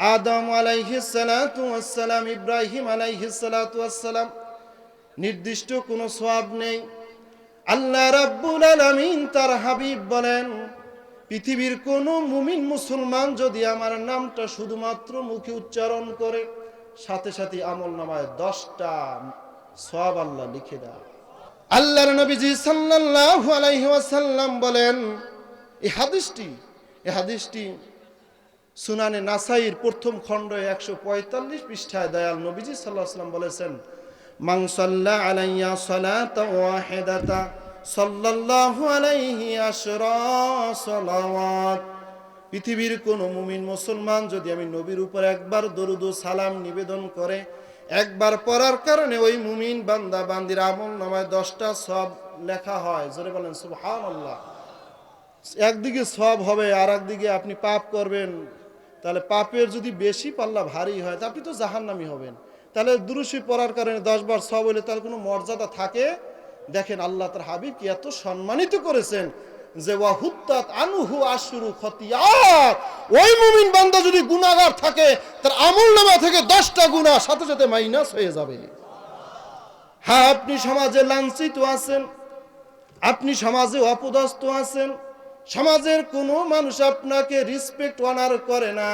আদম আলাইহিসালাম ইব্রাহিম আলাইহিসালাম নির্দিষ্ট কোনো সওয়াব নেই। আল্লাহ রাব্বুল আলামিন তার হাবিব বলেন, পৃথিবীর কোন মুমিন মুসলমান যদি আমার নামটা শুধুমাত্র মুখে উচ্চারণ করে, সাথে সাথে আমল নামায় দশটা সওয়াব আল্লাহ লিখে দেয়। আল্লাহর নবীজি সাল্লাল্লাহু আলাইহি ওয়াসাল্লাম বলেন, এই হাদিসটি এই হাদিসটি সুনানে নাসাইর প্রথম খণ্ড একশো পঁয়তাল্লিশ পৃষ্ঠায় দয়াল নবীজি সাল্লাহ বলেছেন মাংসাল্লা আলাইয়া সালাতা ওয়াহিদাতা সাল্লাল্লাহু আলাইহি আশরা সালাওয়াত। পৃথিবীর কোন মুমিন মুসলমান যদি আমি নবীর উপর একবার দরুদ সালাম নিবেদন করে, একবার পড়ার কারণে ওই মুমিন বান্দা বান্দির আমল নামায় দশটা সব লেখা হয়। জোরে বলেন, সুবহানাল্লাহ। একদিকে সব হবে আর একদিকে আপনি পাপ করবেন। তাহলে পাপের যদি বেশি পাল্লা ভারী হয়, তা আপনি তো জাহান্নামি হবেন। তাহলে দুরুশি পড়ার কারণে দশ বার সব হলে তার কোনো মর্যাদা থাকে? দেখেন আল্লাহ তার হাবিব কি এত সম্মানিত করেছেন যে, ওয়াহুত্তাত আনুহু আশুরু খতিয়াত। ওই মুমিন বান্দা যদি গুনাহগার থাকে, তার আমল নামা থেকে দশটা গুনাহ সাথে সাথে মাইনাস হয়ে যাবে। হ্যাঁ আপনি সমাজে লাঞ্ছিত আছেন, আপনি সমাজে অপদস্থ আছেন সমাজের কোনো মানুষ আপনাকে রিসপেক্ট অনার করে না।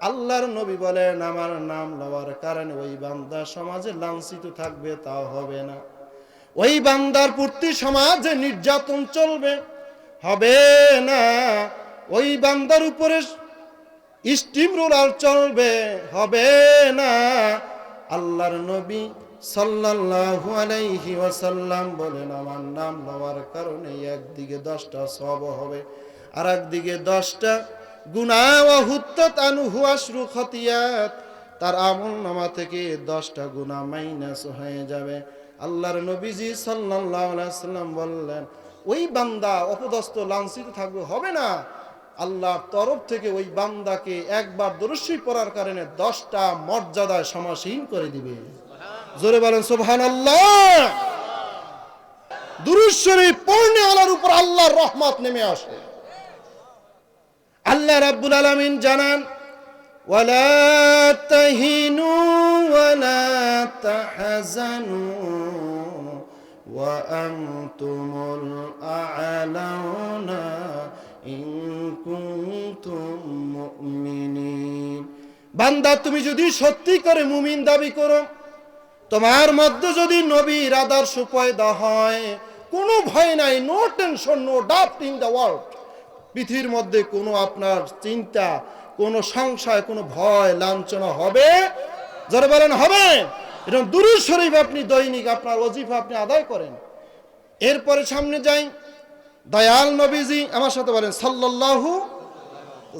আল্লাহর নবী বলেন, আমার নাম লওয়ার কারণে ওই বান্দা সমাজে লাঞ্ছিত থাকবে, তাও হবে না। ওই বান্দার প্রতি সমাজে নির্যাতন চলবে, হবে না। ওই বান্দার উপরে স্টিম রোলার চলবে, হবে না। আল্লাহর নবী সাল্লাল্লাহু আলাইহি ওয়াসাল্লাম বলেন, আমার নাম নেওয়ার কারণে একদিকে দশটা সব হবে আর একদিকে দশটা গুণা হুত্তাত আনুহু আশরু খতিয়াত। তার আমল নামা থেকে দশটা গুণা মাইনাস হয়ে যাবে। আল্লাহর নবীজি সাল্লাল্লাহু আলাইহি সাল্লাম বললেন, ওই বান্দা অপদস্থ, লাঞ্ছিত থাকবে, হবে না। আল্লাহর তরফ থেকে ওই বান্দাকে একবার দরস্বী পড়ার কারণে দশটা মর্যাদায় সমাসীন করে দিবে। জোরে বলেন সোভান আল্লাহ দুরুশ্বরী পৌর্ণে আলার উপর আল্লাহর রহমত নেমে আসে। আল্লাহ রাব্বুল আলামিন জানান, ওয়ালা তাহিনু ওয়া বান্দা, তুমি যদি সত্যি করে মুমিন দাবি করো তোমার মধ্যে যদি নবীর আদর্শ পয়দা হয়, কোনো ভয় নাই no tension no doubt in the world পৃথিবীর মধ্যে কোনো আপনার চিন্তা, কোনো সংশয়, কোনো ভয়, লাঞ্ছনা হবে? যারা বলেন, হবে। এরকম দুরুদ শরীফ আপনি দৈনিক আপনার অজিফা আপনি আদায় করেন। এরপরে সামনে যাই। দয়াল নবীজি আমার সাথে বলেন, সাল্লাল্লাহু,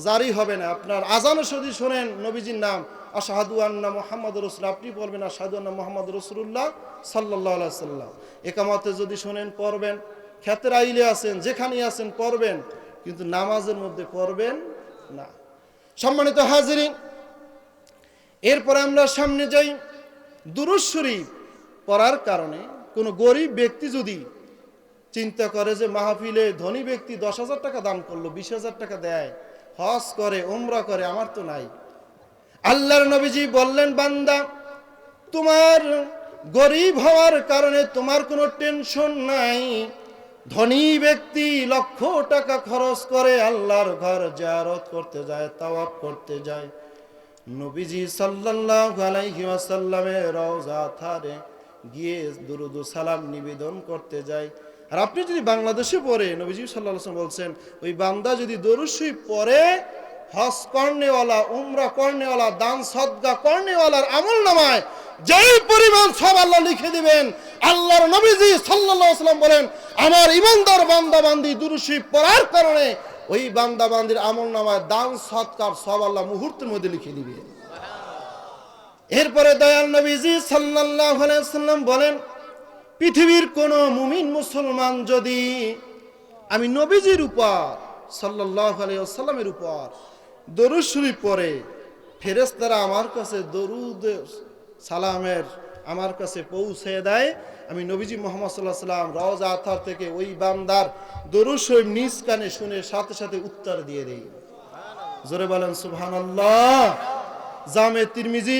জারি হবে না। আপনার আজানের যদি শোনেন নবীজির নাম। আশাহাদু আন্না মোহাম্মদ রসুল আপনি পড়বেন আশাহাদু আন্না মোহাম্মদ রসুল্লাহ সাল্লাহ সাল্লাম একামতে যদি শোনেন, পড়বেন। খ্যাতের আইলে আছেন যেখানে আছেন, পড়বেন। কিন্তু নামাজের মধ্যে পড়বেন না। সম্মানিত হাজিরিন, এরপরে আমরা সামনে যাই দুরুজ শরীফ পড়ার কারণে। কোনো গরিব ব্যক্তি যদি চিন্তা করে যে মাহফিলে ধনী ব্যক্তি দশ হাজার টাকা দান করল, বিশ হাজার টাকা দেয়, হজ করে ওমরা করে, আমার তো নাই। আল্লাহর নবীজি বললেন, বান্দা, তোমার গরিব হওয়ার কারণে তোমার কোনো টেনশন নাই। ধনী ব্যক্তি লক্ষ টাকা খরচ করে আল্লাহর ঘর জারত করতে যায়, তাওয়াফ করতে যায়। নবীজি সাল্লাল্লাহু আলাইহি ওয়াসাল্লামের রওজা থারে গিয়ে দুরুদ সালাম নিবেদন করতে যায়। আর আপনি যদি বাংলাদেশে পড়ে, নবীজি সাল্লাল্লাহু আলাইহি বলছেন, ওই বান্দা যদি দরুদ পড়ে হজ কর্নেওয়ালা, উমরা কর্নেওয়ালা, দান সদগা কর্নেওয়ালার আমল নামায়, যেই পরিমাণ সব আল্লাহ লিখে দিবেন, আল্লাহর নবীজি সাল্লাল্লাহু আলাইহি ওয়াসাল্লাম বলেন, আমার ইমানদার বান্দা বান্দি দুরুশি পড়ার কারণে ওই বান্দা বান্দির আমল নামায় দান সৎকার সব আল্লাহ মুহূর্তের মধ্যে লিখে দিবে। এরপরে দয়াল নবীজি সাল্লাল্লাহু আলাইহি ওয়াসাল্লাম বলেন, পৃথিবীর কোন মুমিন মুসলমান যদি আমি নবীজির উপর, সাল্লাল্লাহু আলাইহি ওয়াসাল্লামের উপর দরুদ শরীফ পড়ে। ফেরেশতারা আমার কাছে দরুদ, সালামের আমার কাছে পৌঁছে দেয়। আমি নবীজি মোহাম্মদ সাল্লাহ সাল্লাম রওজা আথার থেকে ওই বান্দার দরুদ শরীফ নিজ কানে শুনে সাথে সাথে উত্তর দিয়ে দেই। জোরে বলেন, সুবহানাল্লাহ। জামে তিরমিজি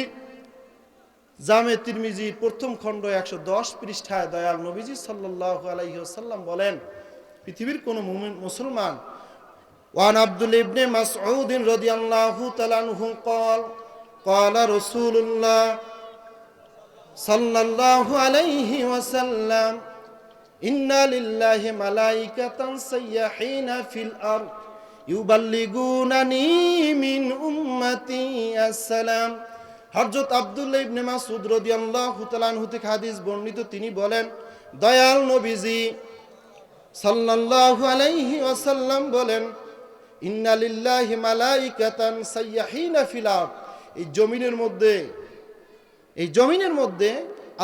জামে তিরমিজি প্রথম খণ্ড একশো দশ পৃষ্ঠায় দয়াল নবীজি সাল্লাহ আলাইসাল্লাম বলেন, পৃথিবীর কোনো মুসলমান وعن عبد الله بن مسعود رضي الله تعالى عنه قال قال رسول الله صلى الله عليه وسلم إن لله ملائكة سيحين في الأرض يبلغونني من أمتي السلام হযরত আব্দুল্লাহ ইবনে মাসউদ রাদিয়াল্লাহু তাআলা আনহু থেকে হাদিস বর্ণিত তিনি বলেন দয়াল নবীজি সাল্লাল্লাহু আলাইহি ওয়াসাল্লাম বলেন ইন্না লিল্লাহি মালাইকাতান সাইয়াহিনা ফিল আরদ। এই জমিনের মধ্যে, এই জমিনের মধ্যে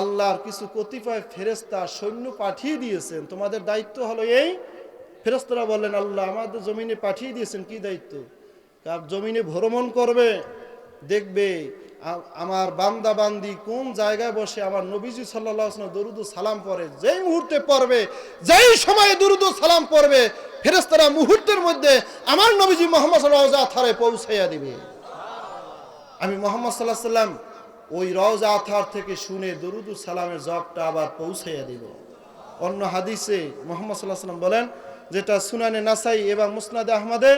আল্লাহর কিছু কতিপয় ফেরেস্তা সৈন্য পাঠিয়ে দিয়েছেন। তোমাদের দায়িত্ব হলো এই ফেরেস্তারা বললেন, আল্লাহ আমাদের জমিনে পাঠিয়ে দিয়েছেন, কি দায়িত্ব? জমিনে ভ্রমণ করবে, দেখবে আমার বান্দা বান্দি কোন জায়গায় বসে আমার নবীজি সাল্লাহ দরুদ সালাম পড়ে, যেই মুহূর্তে পড়বে, যেই সময়ে দরুদ সালাম পড়বে ফেরেস্তারা মুহূর্তের মধ্যে আমার নবীজি মোহাম্মদ সাল্লাহ থারে পৌঁছাইয়া দিবে। আমি মোহাম্মদ সাল্লাহ সাল্লাম ওই রওজা আথার থেকে শুনে দরুদ সালামের জবটা আবার পৌঁছাইয়া দিব। অন্য হাদিসে মোহাম্মদ সাল্লাহ সাল্লাম বলেন, যেটা সুনানে নাসাই এবং মুসনাদে আহমদে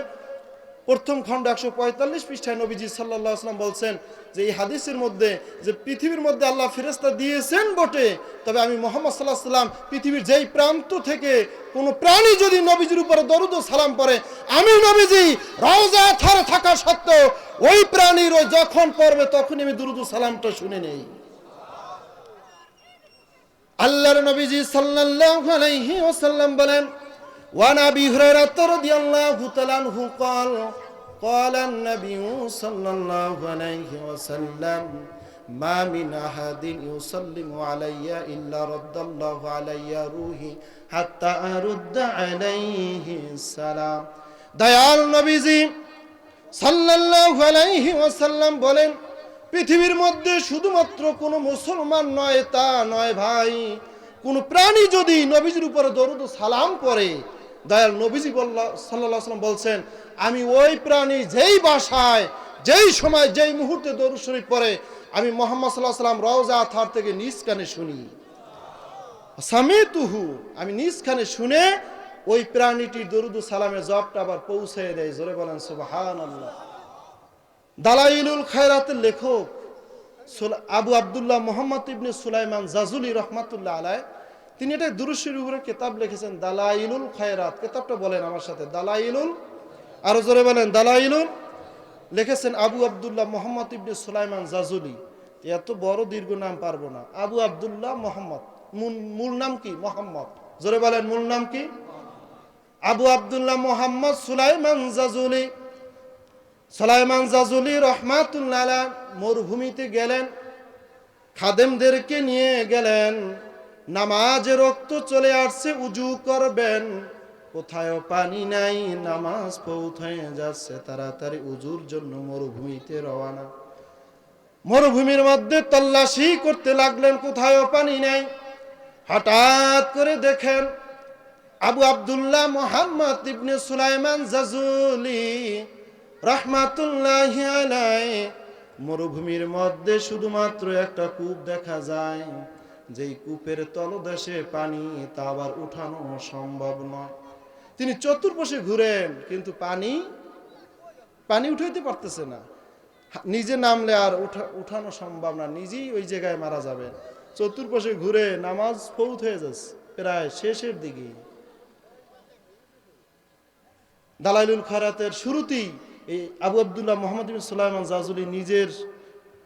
প্রথম খণ্ড একশো পঁয়তাল্লিশ পৃষ্ঠায় নবীজি সাল্লাহ আসলাম বলছেন যে এই হাদিসের মধ্যে যে পৃথিবীর মধ্যে আল্লাহ ফেরেস্তা দিয়েছেন বটে, তবে আমি মোহাম্মদ সাল্লাহ সাল্লাম পৃথিবীর যেই প্রান্ত থেকে কোনো প্রাণী যদি নবীজির উপরে দরুদ সালাম পড়ে, আমি নবীজি রওজা থার থাকা সত্ত্বেও ওই প্রাণীর ওই যখন পড়বে তখনই আমি দুরুদ সালামটা শুনে নেই। আল্লাহর নবীজি ওয়াসাল্লাম বলেন وعن ابي هريره رضي الله تعالى عنه قال قال النبي صلى الله عليه وسلم ما من احد يسلم علي الا رد الله علي روحي حتى ارد عليه السلام দয়াল নবীজি সাল্লাল্লাহু আলাইহি ওয়াসাল্লাম বলেন পৃথিবীর মধ্যে শুধুমাত্র কোনো মুসলমান নয় তা নয় ভাই কোন প্রাণী যদি নবীজির উপরে দরুদ সালাম করে দয়াল নবীজি বল্লা সাল্লাহ সাল্লাম বলছেন, আমি ওই প্রাণী যেই বাসায়, যেই সময়, যেই মুহূর্তে দরুদ শরীফ পড়ে, আমি মোহাম্মদ সাল্লাহ সাল্লাম রওজা থার থেকে নিজ কানে শুনি। সামিতুহু, আমি নিজ কানে শুনে ওই প্রাণীটির দরুদ ও সালামের জবটা আবার পৌঁছে দেয় জোরে বলেন সুবহান দালাইলুল খায়রাতের লেখক আবু আব্দুল্লাহ মোহাম্মদ ইবনে সুলাইমান জাজুলি রহমাতুল্লাহ আলাই তিনি এটা দুরুশির উপরে কিতাব লিখেছেন, দালাইলুল খায়রাত। কিতাবটা বলেন আমার সাথে, দালাইলুল, আরও জোরে বলেন, দালাইলুল। লিখেছেন আবু আবদুল্লাহ মোহাম্মদ ইবনে সুলাইমান জাজুলি। এত বড় দীর্ঘ নাম পারব না। আবু আব্দুল্লাহ মোহাম্মদ। মূল- নাম কি? মোহাম্মদ। জোরে বলেন, মূল নাম কি? আবু আব্দুল্লাহ মোহাম্মদ সুলাইমান জাজুলি। সালাইমান জাজুলি রহমাতুল্লাহ মরুভূমিতে গেলেন, খাদেমদেরকে নিয়ে গেলেন। নামাজে রক্ত চলে আসছে, উজু করবেন। কোথায় পানি নাই, নামাজ পৌঁছায় যাচ্ছে, তাড়াতাড়ি উজুর জন্য মরুভূমিতে রওয়ানা মরুভূমির মধ্যে তল্লাশি করতে লাগলেন কোথায় পানি নাই। হঠাৎ করে দেখেন আবু আব্দুল্লাহ মোহাম্মদ ইবনে সুলাইমান জাজুলি রহমাতুল্লাহ মরুভূমির মধ্যে শুধুমাত্র একটা কূপ দেখা যায়। যেই কূপের তলদেশে পানি তা আবার উঠানো সম্ভব নয়। তিনি চতুর্পাশে ঘুরেন, কিন্তু পানি পানি উঠাইতে পারতেছে না। নিজে নামলে আর উঠা, উঠানো সম্ভব না, নিজেই ওই জায়গায় মারা যাবে। চতুর্পাশে ঘুরে নামাজ ফৌত হয়ে যাচ্ছে প্রায় শেষের দিকে। দালাইলুল খারাতের শুরুতেই এই আবু আবদুল্লাহ মোহাম্মদ সুলাইমান জাজুলি নিজের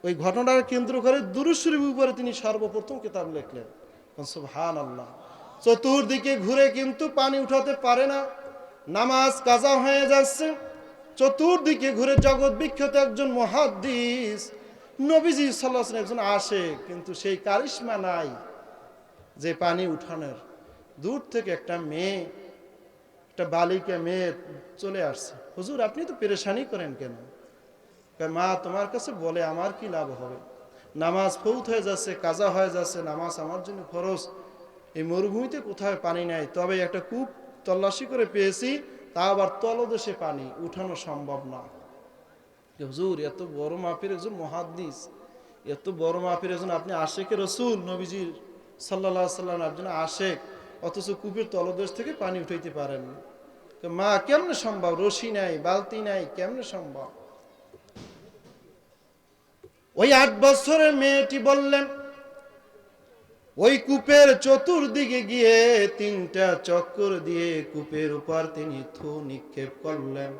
ওই ঘটনার কেন্দ্র করে দুরুশরীফ উপরে তিনি সর্বপ্রথম কিতাব লিখলেন। হান আল্লাহ চতুর্দিকে ঘুরে কিন্তু পানি উঠাতে পারে না। নামাজ কাজা হয়ে যাচ্ছে। চতুর্দিকে ঘুরে জগৎ বিখ্যাত একজন মহাদ্দিস। নবীজি সাল্লাহ একজন আসে, কিন্তু সেই কারিশমা নাই যে পানি উঠানোর। দূর থেকে একটা মেয়ে, একটা বালিকা মেয়ে চলে আসছে। হুজুর, আপনি তো পেরেশানি করেন কেন? মা তোমার কাছে বলে, আমার কি লাভ হবে? নামাজ ফৌত হয়ে যাচ্ছে, কাজা হয়ে যাচ্ছে, নামাজ আমার জন্য খরচ এই মরুভূমিতে কোথায় পানি নাই? তবে একটা কূপ তল্লাশি করে পেয়েছি, তা আবার তলদেশে পানি। উঠানো সম্ভব না। হুজুর, এত বড় মাপের একজন মহাদ্দিস, এত বড় মাপের একজন আপনি আশেকে রসুল, নবীজির সাল্লাহ সাল্লাম একজন আশেক অথচ কূপের তলদেশ থেকে পানি উঠাইতে পারেন মা, কেমনে সম্ভব? রশি নাই, বালতি নাই, কেমনে সম্ভব? ওই আট বছরের মেয়েটি বললেন, ওই কূপের চতুর্দিকে গিয়ে তিনটা চক্কর দিয়ে কূপের উপর তিনি থু নিক্ষেপ করলেন।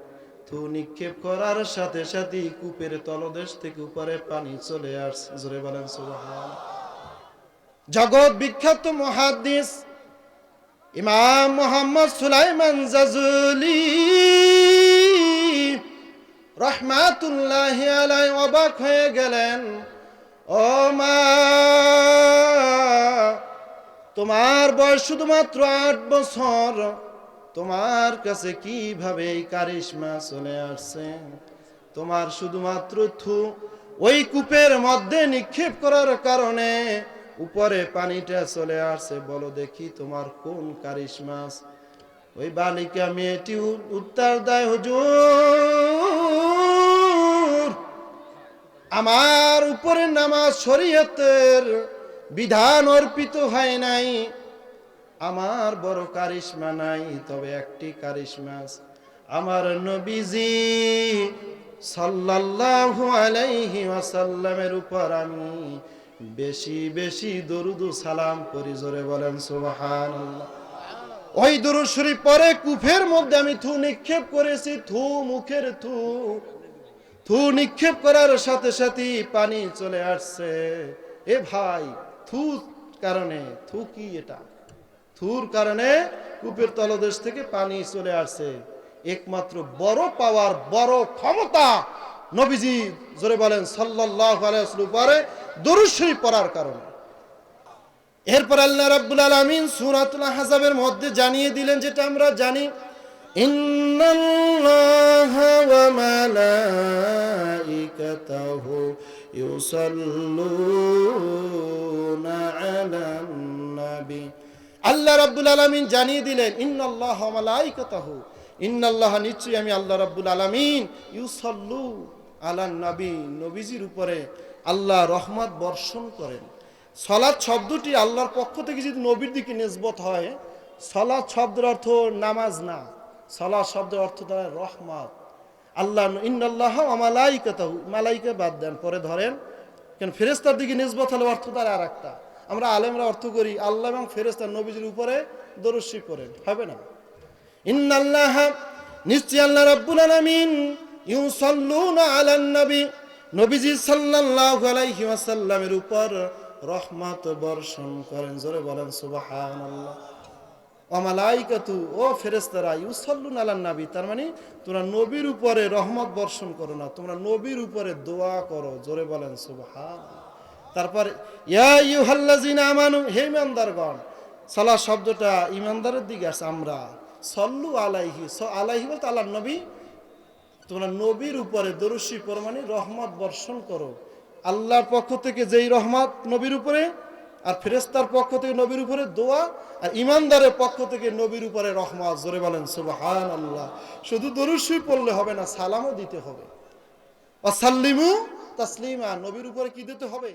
থু নিক্ষেপ করার সাথে সাথে কূপের তলদেশ থেকে উপরে পানি চলে আসছে। জোরে বলেন জগৎ বিখ্যাত মহাদিস ইমাম মোহাম্মদ সুলাইমান জাজুলি রহমাতুল্লাহ আলাই অবাক হয়ে গেলেন। ও মা, তোমার বয়স শুধুমাত্র আট বছর। তোমার কাছে কীভাবে এই কারিশমা চলে আসছে? তোমার শুধুমাত্র থু, ওই কূপের মধ্যে নিক্ষেপ করার কারণে উপরে পানিটা চলে আসছে। বলো দেখি তোমার কোন কারিশমাস ওই বালিকা মেয়েটি উত্তর দেয়, হুজুর আমার উপরে নামাজ শরীয়তের বিধান অর্পিত হয় নাই। আমার বড় কারিশমা নাই, তবে একটি কারিশমা আমার নবীজি সাল্লাল্লাহু আলাইহি ওয়াসাল্লামের উপর আমি বেশি বেশি দরুদ সালাম করি জোরে বলেন সুবহানাল্লাহ। ওই দরুদ শরীফ পরে কুফের মধ্যে আমি থু নিক্ষেপ করেছি, থু মুখের থু থু নিক্ষেপ করার সাথে সাথে পানি চলে আসছে। এ ভাই থু কারণে থু কি এটা? থুর কারণে কূপের তলদেশ থেকে পানি চলে আসছে। একমাত্র বড় পাওয়ার, বড় ক্ষমতা নবীজি জোরে বলেন ওয়াসাল্লাম পরে পড়ার কারণে। এরপর আল্লাহ রাব্বুল আলামিন সূরাতুল আহজাবের মধ্যে জানিয়ে দিলেন, যেটা আমরা জানি ইন্নাল্লাহা ওয়া মালাইকাতাহু ইউসাল্লুনা আলান নবী। আল্লাহ রাব্বুল আলামিন জানিয়ে দিলেন, ইন্নাল্লাহ মালাইকাতাহু। ইন্নাল্লাহ নিশ্চয়ই আমি আল্লাহ রাব্বুল আলামিন ইউসাল্লু আলান নবী, নবীজির উপরে আল্লাহ রহমত বর্ষণ করেন। সলাৎ শব্দটি আল্লাহর পক্ষ থেকে যদি নবীর দিকে নিসবত হয় সলাৎ শব্দের অর্থ নামাজ না। সলাৎ শব্দের অর্থ দ্বারা রহমত। আল্লাহ ইন্নাল্লাহ মালাইকাতাহু। মালাইকা বাদ দেন, পরে ধরেন, কেন ফেরেস্তার দিকে নিসবত হলে অর্থ দ্বারা আর একটা আমরা আলেমরা অর্থ করি আল্লাহ এবং ফেরেস্তার নবীজির উপরে দরস্বী করেন হবে না? ইন্নাল্লাহ নিশ্চয় আল্লাহ রাব্বুল আলামিন ইউসাল্লুনা আলান নবী, নবীজি সাল্লাল্লাহু আলাইহি ওয়াসাল্লামের উপর রহমত বর্ষণ করেন। জোরে বলেন, সুবহানাল্লাহ। অমালাইকাতু ও ফেরেস্তারা ইউসাল্লুন আলান নবী, তার মানে তোমরা নবীর উপরে রহমত বর্ষণ করো না, তোমরা নবীর উপরে দোয়া করো, জোরে বলেন সুবহান তারপর, ইয়া ইউহাল্লাযিনা আমানু, হে ইমানদারগণ সালাহ শব্দটা ইমানদারের দিকে আছে আমরা সল্লু আলাইহি, স আলাইহি বলতে আল্লাহ নবী, তোমরা নবীর উপরে দরুশি পরমানি রহমত বর্ষণ করো। আল্লাহর পক্ষ থেকে যেই রহমত নবীর উপরে আর ফেরেস্তার পক্ষ থেকে নবীর উপরে দোয়া, আর ইমানদারের পক্ষ থেকে নবীর উপরে রহমত। জোরে বলেন সুবহান আল্লাহ শুধু দরুসই পড়লে হবে না, সালামও দিতে হবে। অসাল্লিমু তাসলিমা, নবীর উপরে কি দিতে হবে?